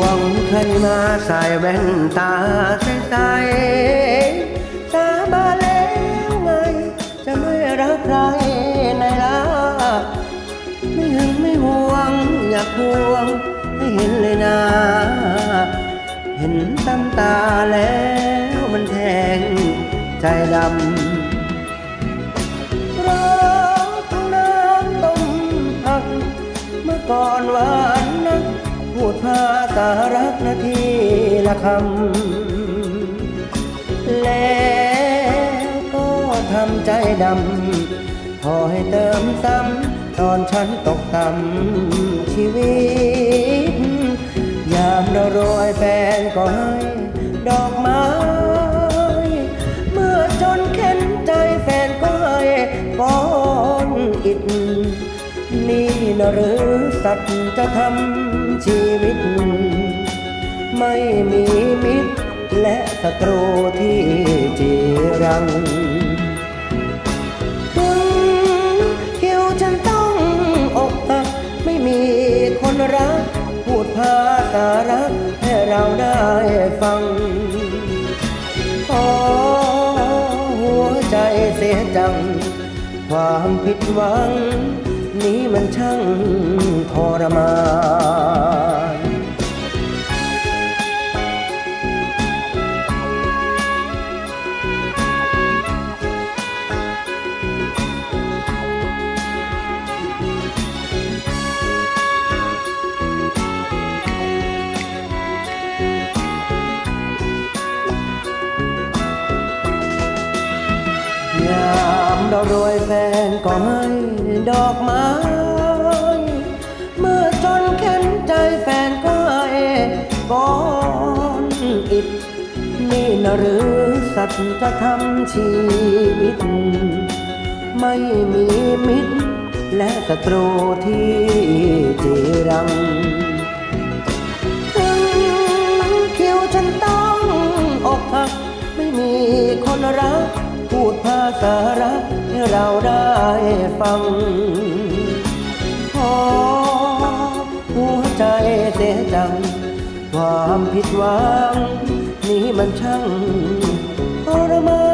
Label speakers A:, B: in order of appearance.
A: วงใครมาใส่แว่นตาใสใสสาบาแล้วไง จะไม่รักใครในลาไม่หึงไม่ห่วง อยากหวงให้เห็นเลยนะ เห็นตำตาแล้วมันแทงใจดำรักน้ำต้มผักเมื่อก่อนหวา พูดภาษารักนาทีละคำ แล้วก็ทำใจดำพอให้เติมซ้ำตอนฉันตกต่ำชีวิต ยามเราโรยแฟนก็ให้ดอกไม้เมื่อจนเข็นใจแฟนก็ให้ก้อนอิฐนี่นะหรือสัตว์จะทำ ชีวิต ไม่มีมิตร และศัตรูที่จีรังถึงคิวฉันต้องอกหักไม่มีคนรัก พูดภาษารักให้เราได้ฟังขอหัวใจเสียจัง ความผิดหวัง นี้มันช่างทรมานามเรวยแฟนก็ให้ดอกไม้ เมื่อจนเข็นใจแฟนก็ให้ก้อนอิฐนี่นะหรือสัตว์จะทำชีวิต ไม่มีมิตรและศัตรูที่จีรัง เราได้ฟังขอหัวใจเสียจัง ความผิดหวัง นี้มันช่างทรมาน